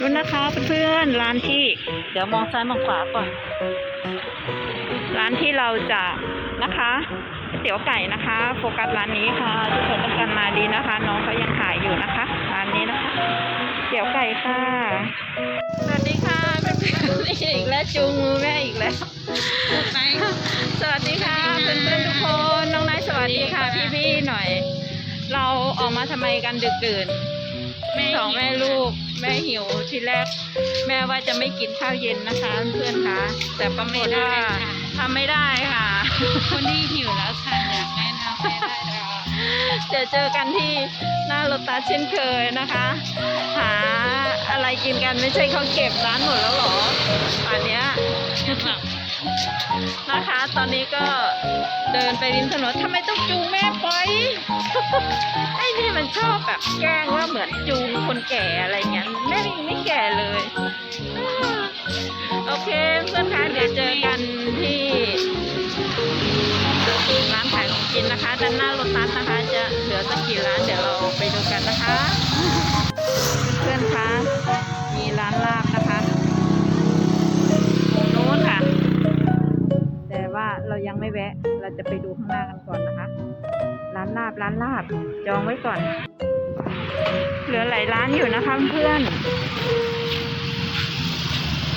นู่นนะคะเพื่อนๆร้านที่ เดี๋ยวมองซ้ายมองขวาก่อน ร้านที่เราจะนะคะเตี๋ยวไก่นะคะ โฟกัสร้านนี้ค่ะ ทุกคนต้องการมาดีนะคะ น้องเขายังขายอยู่นะคะร้านนี้นะคะ เตี๋ยวไก่ค่ะ สวัสดีค่ะเพื่อนๆอีกแล้วจูงมือแม่อีกแล้วสวัสดีค่ะเพื่อนๆทุกคนน้องนายสวัสดีค่ะพี่ๆหน่อย เราออกมาทำไมกันดึกดื่น สองแม่ลูก แม่หิวทีแรก แม่ว่าจะไม่กินข้าวเย็นนะคะ เพื่อนคะแต่ปรากฏว่าทำไม่ได้ค่ะ คนที่หิวแล้วค่ะอยากแนะนำให้ได้รอเจอเจอกันที่หน้าโรตัสเช่นเคยนะคะ หาอะไรกินกันไม่ใช่เขาเก็บร้านหมดแล้วเหรอป่านเนี้ยนะคะ ตอนนี้ก็เดินไปริมถนนทำไมต้องจูงแม่ไปไอ้นี่ มันชอบแบบแกล้งว่าเหมือนจูงคนแก่อะไรเงี้ยแม่ยังไม่แก่เลย โอเคเพื่อนคะเดี๋ยวเจอกันที่ร้านขายของกินนะคะด้านหน้ารถตัสนะคะ จะเหลือสักกี่ร้านเดี๋ยวเราไปดูกันนะคะ ว่าเรายังไม่แวะ เราจะไปดูข้างหน้ากันก่อนนะคะ ร้านลาบร้านลาบจองไว้ก่อน เหลือหลายร้านอยู่นะคะเพื่อน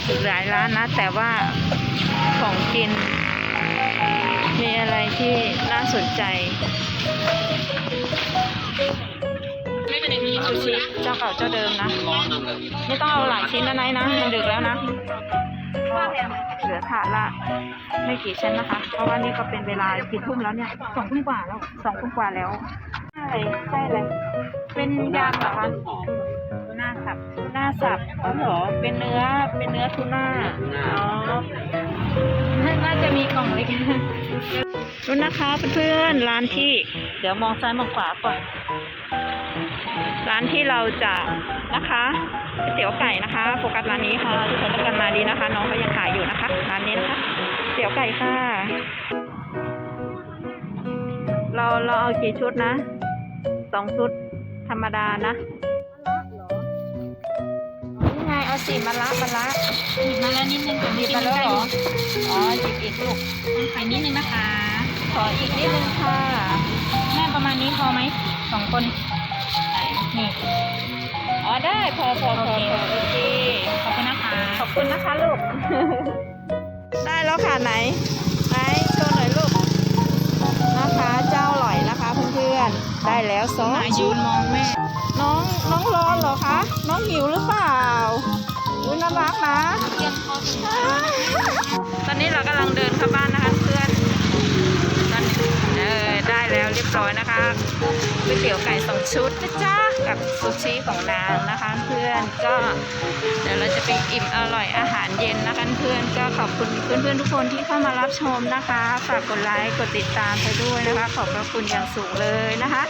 อีกหลายร้านนะ แต่ว่าของกิน มีอะไรที่น่าสนใจไม่เป็นอย่างนี้ซูชิเจ้าเก่าเจ้าเดิมนะ ไม่ต้องเอาหลายชิ้นนะไนท์นะ มันดึกแล้วนะก็ เหลือถาดละไม่กี่ชิ้นนะคะ เพราะว่านี่ก็เป็นเวลากี่ทุ่มแล้วเนี่ยสองทุ่มกว่าแล้วสองทุ่มกว่าแล้วใช่ใช่เลย เป็นยำเหรอคะหน้าสับหน้าสับอ๋อเหรอเป็นเนื้อเป็นเนื้อทูน่าอ๋อน่าจะมีกล่องเล็กรุ่นนะคะเพื่อนๆร้านที่ เดี๋ยวมองซ้ายมองขวาก่อน ร้านที่เราจะนะคะก๋วยเตี๋ยวไก่นะคะโฟกัสร้านนี้ค่ะทุกคนต้องการมาดีนะคะ น้องเขายังขายอยู่นะคะร้านนี้นะคะเตี๋ยวไก่ค่ะ เราเราเอากี่ชุดนะสองชุดธรรมดานะนี่ไงเอาสี่มะละมะละหยิบมาแล้วนิดนึงก่อนหยิบมาแล้วเหรอ อ๋อหยิบอีกลูกใส่นิดนึงนะคะ ขออีกนิดนึงค่ะ แม่ประมาณนี้พอไหมสองคน นี่อ๋อได้พอพอพอพอโอเคขอบคุณนะคะ ขอบคุณนะคะลูก ได้แล้วค่ะไหนไหนโชว์หน่อยลูกนะคะ เจ้าอร่อยนะคะเพื่อนๆได้แล้วสองหมายืชุดนมองแม่ น้องน้องร้อนเหรอคะ น้องหิวหรือเปล่าอุ้ยน่ารักนะตอมตอนนี้เรากำลังเดินเข้าบ้านนะคะเพื่อนตอนนี้เออได้แล้วเรียบร้อยนะคะ ก๋วยเตี๋ยวไก่สองชุดนะจ๊ะกับซูชิของนางนะคะเพื่อนก็เดี๋ยวเราจะไปอิ่มอร่อยอาหารเย็นนะคะเพื่อนก็ขอบคุณเพื่อนๆทุกคนที่เข้ามารับชมนะคะ ฝากกดไลค์กดติดตามไปด้วยนะคะ ขอบพระคุณอย่างสูงเลยนะคะ